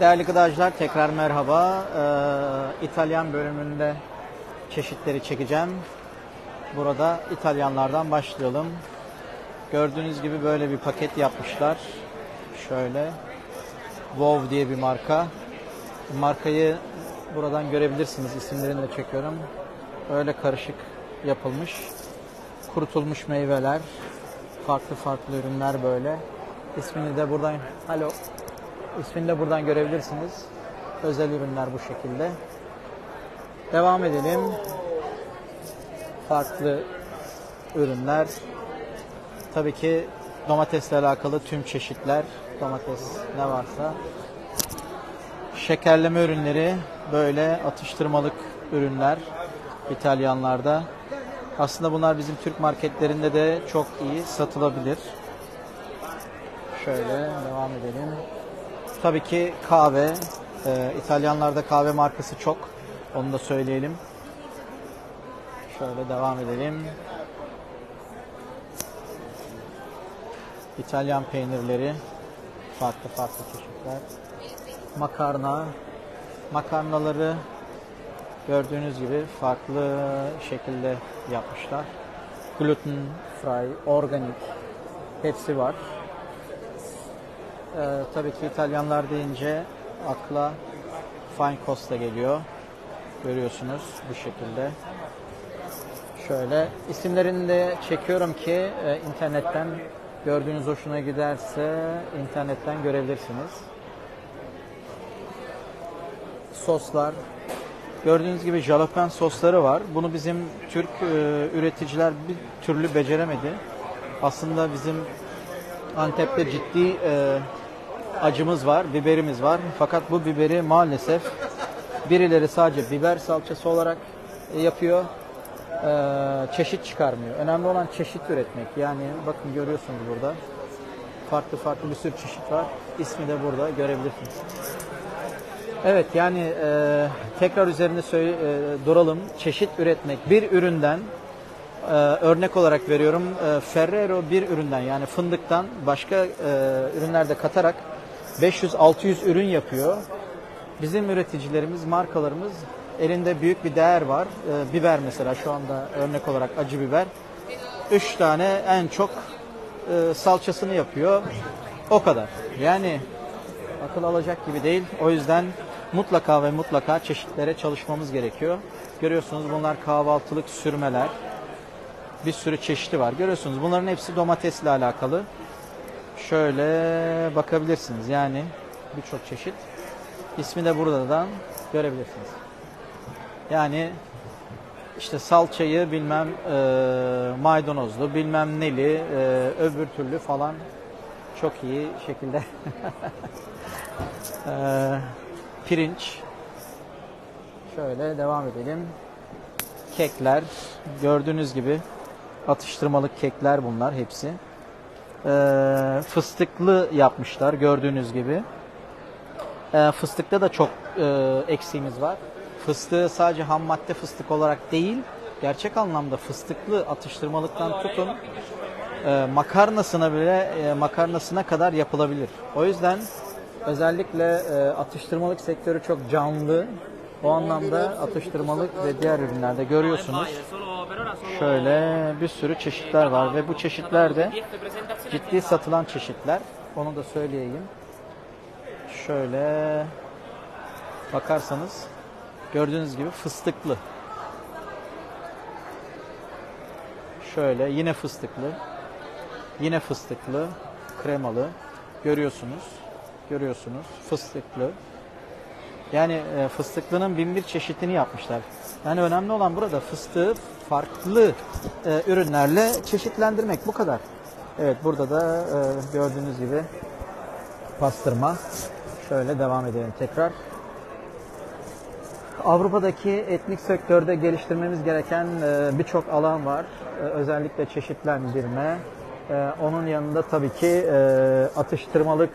Değerli gıdacılar tekrar merhaba. Ee, İtalyan bölümünde çeşitleri çekeceğim. Burada İtalyanlardan başlayalım. Gördüğünüz gibi böyle bir paket yapmışlar. Şöyle. Wow diye bir marka. Markayı buradan görebilirsiniz. İsimlerini de çekiyorum. Öyle karışık yapılmış. Kurutulmuş meyveler. Farklı farklı ürünler böyle. İsmini de buradan... Alo. İsmini de buradan görebilirsiniz. Özel ürünler bu şekilde. Devam edelim. Farklı ürünler. Tabii ki domatesle alakalı tüm çeşitler. Domates ne varsa. Şekerleme ürünleri böyle atıştırmalık ürünler İtalyanlarda. Aslında bunlar bizim Türk marketlerinde de çok iyi satılabilir. Şöyle devam edelim. Tabii ki kahve. Ee, İtalyanlarda kahve markası çok. Onu da söyleyelim. Şöyle devam edelim. İtalyan peynirleri. Farklı farklı çeşitler. Makarna. Makarnaları gördüğünüz gibi farklı şekilde yapmışlar. Gluten free, organik hepsi var. Ee, tabii ki İtalyanlar deyince akla Fine Costa geliyor. Görüyorsunuz bu şekilde. Şöyle isimlerini de çekiyorum ki e, internetten gördüğünüz hoşuna giderse internetten görebilirsiniz. Soslar. Gördüğünüz gibi jalapeno sosları var. Bunu bizim Türk e, üreticiler bir türlü beceremedi. Aslında bizim Antep'te ciddi e, acımız var, biberimiz var. Fakat bu biberi maalesef birileri sadece biber salçası olarak e, yapıyor. E, çeşit çıkarmıyor. Önemli olan çeşit üretmek. Yani bakın görüyorsunuz burada. Farklı farklı bir sürü çeşit var. İsmi de burada görebilirsiniz. Evet yani e, tekrar üzerinde söyle, e, duralım. Çeşit üretmek. Bir üründen ee, örnek olarak veriyorum e, Ferrero bir üründen yani fındıktan başka e, ürünlerde katarak 500-600 ürün yapıyor. Bizim üreticilerimiz, markalarımız elinde büyük bir değer var. E, biber mesela şu anda örnek olarak acı biber. 3 tane en çok e, salçasını yapıyor. O kadar. Yani akıl alacak gibi değil. O yüzden mutlaka ve mutlaka çeşitlere çalışmamız gerekiyor. Görüyorsunuz bunlar kahvaltılık sürmeler bir sürü çeşidi var. Görüyorsunuz bunların hepsi domatesle alakalı. Şöyle bakabilirsiniz. Yani birçok çeşit. İsmi de buradan görebilirsiniz. Yani işte salçayı bilmem e, maydanozlu, bilmem neli, e, öbür türlü falan çok iyi şekilde e, pirinç. Şöyle devam edelim. Kekler gördüğünüz gibi atıştırmalık kekler bunlar hepsi. Ee, fıstıklı yapmışlar gördüğünüz gibi. Ee, fıstıkta da çok e, eksiğimiz var. Fıstığı sadece ham madde fıstık olarak değil, gerçek anlamda fıstıklı atıştırmalıktan tutun e, makarnasına bile e, makarnasına kadar yapılabilir. O yüzden özellikle e, atıştırmalık sektörü çok canlı. O anlamda atıştırmalık ve diğer ürünlerde görüyorsunuz. Şöyle bir sürü çeşitler var ve bu çeşitler de ciddi satılan çeşitler. Onu da söyleyeyim. Şöyle bakarsanız gördüğünüz gibi fıstıklı. Şöyle yine fıstıklı. Yine fıstıklı, kremalı. Görüyorsunuz. Görüyorsunuz. Fıstıklı. Yani e, fıstıklının bin bir çeşitini yapmışlar. Yani önemli olan burada fıstığı farklı e, ürünlerle çeşitlendirmek bu kadar. Evet burada da e, gördüğünüz gibi pastırma. Şöyle devam edelim tekrar. Avrupa'daki etnik sektörde geliştirmemiz gereken e, birçok alan var. E, özellikle çeşitlendirme. E, onun yanında tabii ki e, atıştırmalık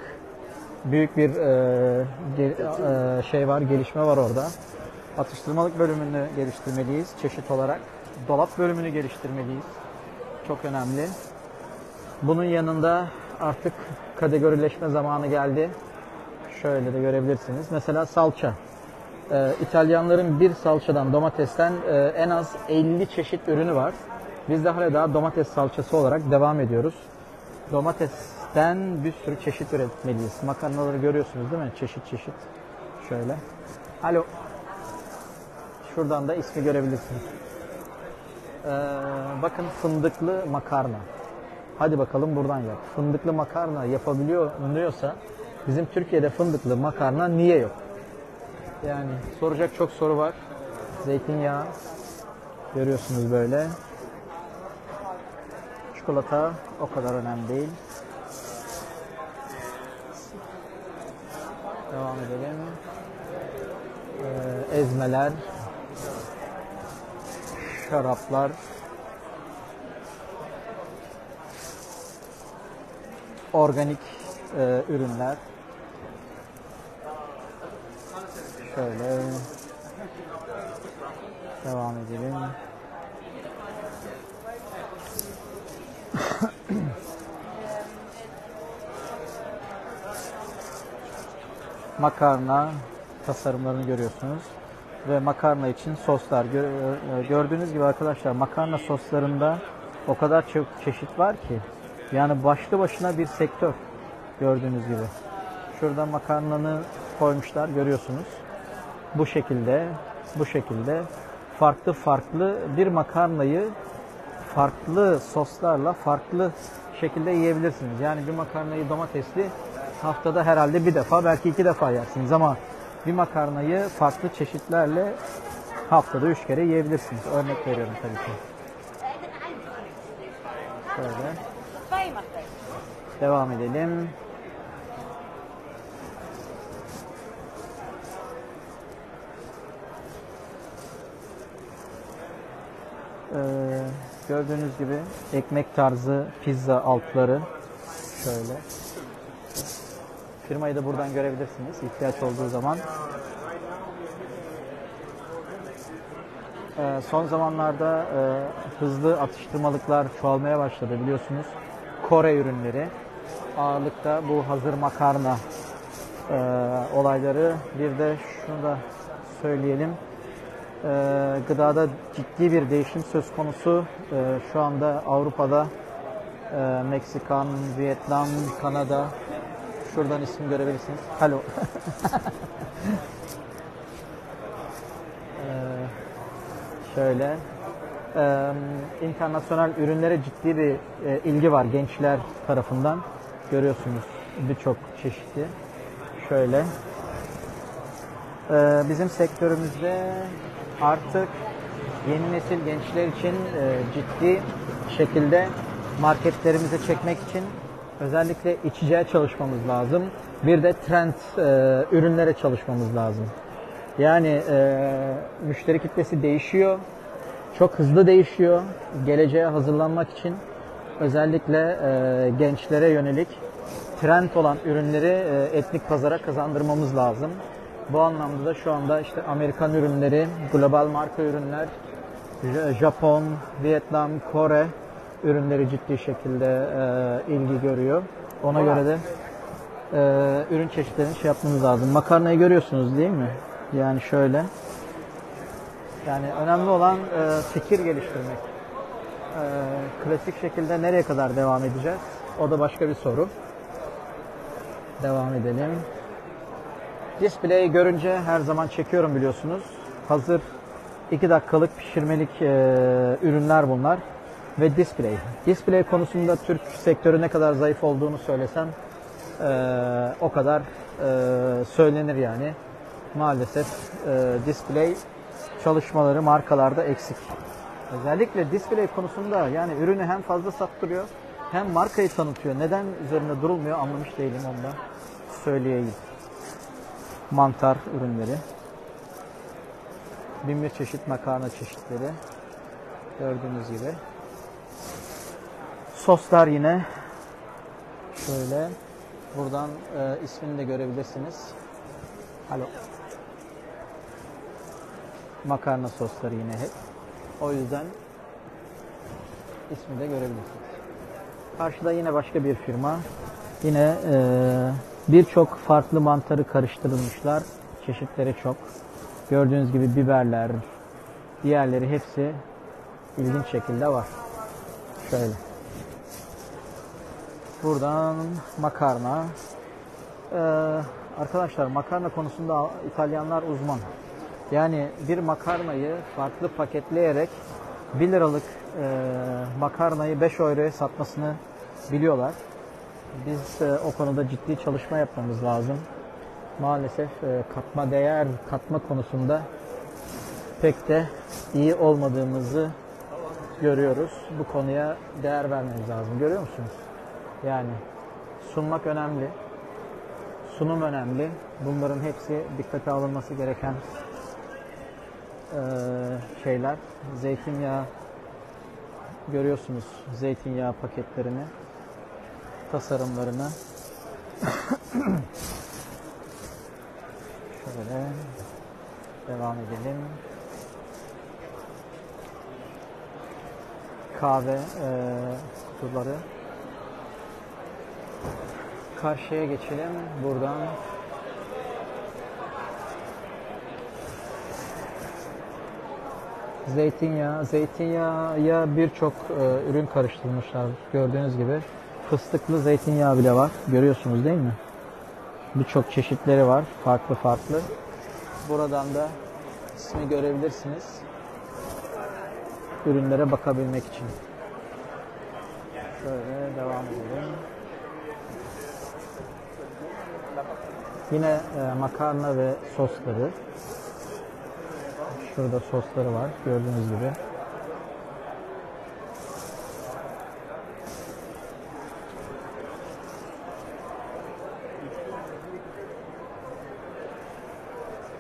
büyük bir e, ge- e, şey var, gelişme var orada. Atıştırmalık bölümünü geliştirmeliyiz çeşit olarak. Dolap bölümünü geliştirmeliyiz. Çok önemli. Bunun yanında artık kategorileşme zamanı geldi. Şöyle de görebilirsiniz. Mesela salça. Ee, İtalyanların bir salçadan, domatesten e, en az 50 çeşit ürünü var. Biz de hala daha domates salçası olarak devam ediyoruz. Domatesten bir sürü çeşit üretmeliyiz. Makarnaları görüyorsunuz değil mi? Çeşit çeşit. Şöyle. Alo. Şuradan da ismi görebilirsiniz. Ee, bakın fındıklı makarna. Hadi bakalım buradan yap. Fındıklı makarna yapabiliyor diyorsa bizim Türkiye'de fındıklı makarna niye yok? Yani soracak çok soru var. Zeytinyağı görüyorsunuz böyle. Çikolata o kadar önemli değil. Devam edelim. Ee, ezmeler, şaraplar, organik e, ürünler. Şöyle devam edelim. Makarna tasarımlarını görüyorsunuz ve makarna için soslar Gö- e, gördüğünüz gibi arkadaşlar makarna soslarında o kadar çok çeşit var ki yani başlı başına bir sektör gördüğünüz gibi. Şurada makarnanı koymuşlar görüyorsunuz. Bu şekilde bu şekilde farklı farklı bir makarnayı farklı soslarla farklı şekilde yiyebilirsiniz. Yani bir makarnayı domatesli haftada herhalde bir defa belki iki defa yersiniz ama bir makarnayı farklı çeşitlerle haftada üç kere yiyebilirsiniz. Örnek veriyorum tabii ki. Şöyle devam edelim. Ee, gördüğünüz gibi ekmek tarzı pizza altları şöyle. Firmayı da buradan görebilirsiniz ihtiyaç olduğu zaman. Ee, son zamanlarda e, hızlı atıştırmalıklar çoğalmaya başladı biliyorsunuz. Kore ürünleri. Ağırlıkta bu hazır makarna e, olayları. Bir de şunu da söyleyelim. Ee, gıdada ciddi bir değişim söz konusu. Ee, şu anda Avrupa'da e, Meksikan, Vietnam, Kanada şuradan isim görebilirsiniz. Hello. Ee, şöyle e, internasyonel ürünlere ciddi bir e, ilgi var gençler tarafından. Görüyorsunuz birçok çeşitli. Şöyle. Ee, bizim sektörümüzde artık yeni nesil gençler için e, ciddi şekilde marketlerimize çekmek için özellikle içeceğe çalışmamız lazım. Bir de trend e, ürünlere çalışmamız lazım. Yani e, müşteri kitlesi değişiyor. Çok hızlı değişiyor. Geleceğe hazırlanmak için özellikle e, gençlere yönelik trend olan ürünleri e, etnik pazara kazandırmamız lazım. Bu anlamda da şu anda işte Amerikan ürünleri, global marka ürünler, Japon, Vietnam, Kore ürünleri ciddi şekilde e, ilgi görüyor. Ona göre de e, ürün çeşitlerini şey yapmamız lazım. Makarnayı görüyorsunuz değil mi? Yani şöyle. Yani önemli olan e, fikir geliştirmek. E, klasik şekilde nereye kadar devam edeceğiz? O da başka bir soru. Devam edelim. Display'i görünce her zaman çekiyorum biliyorsunuz. Hazır 2 dakikalık pişirmelik e, ürünler bunlar. Ve display. Display konusunda Türk sektörü ne kadar zayıf olduğunu söylesem e, o kadar e, söylenir yani. Maalesef e, display çalışmaları markalarda eksik. Özellikle display konusunda yani ürünü hem fazla sattırıyor hem markayı tanıtıyor. Neden üzerinde durulmuyor anlamış değilim onu da söyleyeyim mantar ürünleri. Bin bir çeşit makarna çeşitleri. Gördüğünüz gibi. Soslar yine şöyle buradan e, ismini de görebilirsiniz. Alo. Makarna sosları yine hep. O yüzden ismi de görebilirsiniz. Karşıda yine başka bir firma. Yine e, Birçok farklı mantarı karıştırılmışlar. Çeşitleri çok. Gördüğünüz gibi biberler, diğerleri hepsi ilginç şekilde var. Şöyle. Buradan makarna. Ee, arkadaşlar makarna konusunda İtalyanlar uzman. Yani bir makarnayı farklı paketleyerek 1 liralık e, makarnayı 5 euroya satmasını biliyorlar. Biz e, o konuda ciddi çalışma yapmamız lazım. Maalesef e, katma değer katma konusunda pek de iyi olmadığımızı görüyoruz. Bu konuya değer vermemiz lazım. Görüyor musunuz? Yani sunmak önemli. Sunum önemli. Bunların hepsi dikkate alınması gereken eee, şeyler. Zeytinyağı görüyorsunuz zeytinyağı paketlerini, tasarımlarını. Şöyle devam edelim. Kahve eee, kutuları. Karşıya geçelim. Buradan Zeytinyağı, zeytinyağı birçok e, ürün karıştırmışlar gördüğünüz gibi. Fıstıklı zeytinyağı bile var. Görüyorsunuz değil mi? Birçok çeşitleri var. Farklı farklı. Buradan da ismi görebilirsiniz. Ürünlere bakabilmek için. Şöyle devam edelim. Yine e, makarna ve sosları. Şurada sosları var gördüğünüz gibi.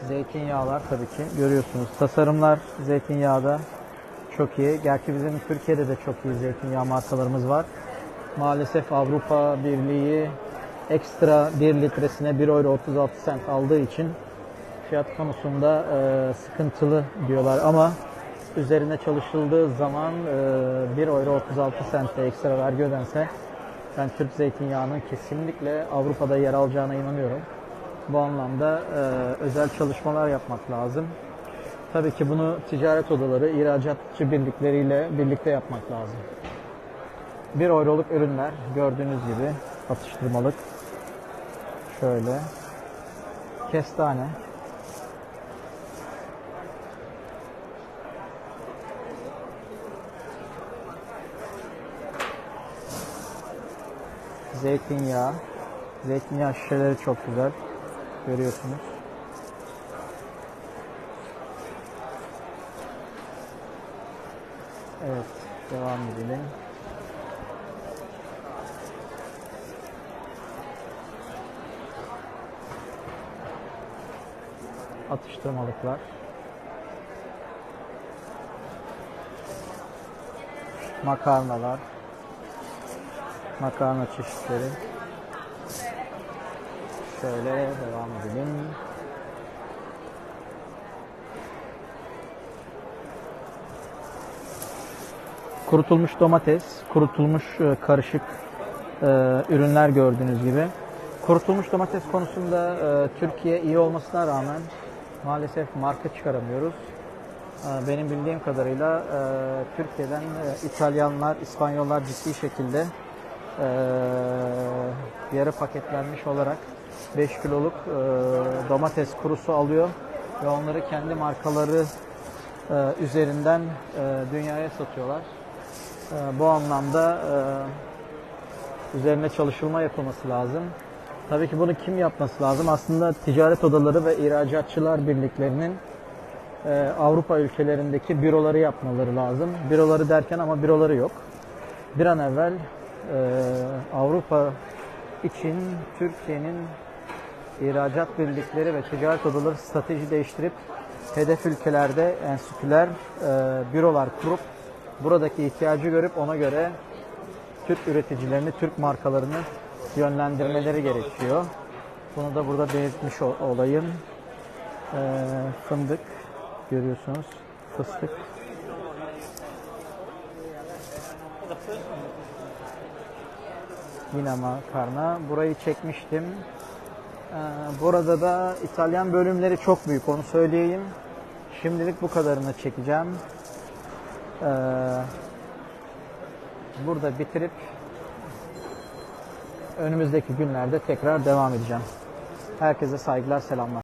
Zeytinyağlar tabii ki görüyorsunuz. Tasarımlar zeytinyağda çok iyi. Gerçi bizim Türkiye'de de çok iyi zeytinyağı markalarımız var. Maalesef Avrupa Birliği ekstra 1 litresine 1 euro 36 cent aldığı için fiyat konusunda e, sıkıntılı diyorlar ama üzerine çalışıldığı zaman e, 1 euro 36 cent'e ekstra vergi ödense ben Türk zeytinyağının kesinlikle Avrupa'da yer alacağına inanıyorum. Bu anlamda e, özel çalışmalar yapmak lazım. Tabii ki bunu ticaret odaları, ihracatçı birlikleriyle birlikte yapmak lazım. 1 euroluk ürünler gördüğünüz gibi atıştırmalık. Şöyle. Kestane. Zeytinyağı. Zeytinyağı şişeleri çok güzel. Görüyorsunuz. Evet, devam edelim. Atıştırmalıklar. Makarnalar. Makarna çeşitleri. Şöyle devam edelim. Kurutulmuş domates, kurutulmuş e, karışık e, ürünler gördüğünüz gibi. Kurutulmuş domates konusunda e, Türkiye iyi olmasına rağmen maalesef marka çıkaramıyoruz. E, benim bildiğim kadarıyla e, Türkiye'den e, İtalyanlar, İspanyollar ciddi şekilde e, yarı paketlenmiş olarak 5 kiloluk domates kurusu alıyor ve onları kendi markaları üzerinden dünyaya satıyorlar. Bu anlamda üzerine çalışılma yapılması lazım. Tabii ki bunu kim yapması lazım? Aslında ticaret odaları ve ihracatçılar birliklerinin e, Avrupa ülkelerindeki büroları yapmaları lazım. Büroları derken ama büroları yok. Bir an evvel e, Avrupa için Türkiye'nin ihracat birlikleri ve ticaret odaları strateji değiştirip hedef ülkelerde enstitüler, e, bürolar kurup buradaki ihtiyacı görüp ona göre Türk üreticilerini, Türk markalarını yönlendirmeleri gerekiyor. Bunu da burada belirtmiş ol- olayım. E, fındık görüyorsunuz. Fıstık. Yine makarna. Burayı çekmiştim. Ee, burada da İtalyan bölümleri çok büyük onu söyleyeyim. Şimdilik bu kadarını çekeceğim. Ee, burada bitirip önümüzdeki günlerde tekrar devam edeceğim. Herkese saygılar, selamlar.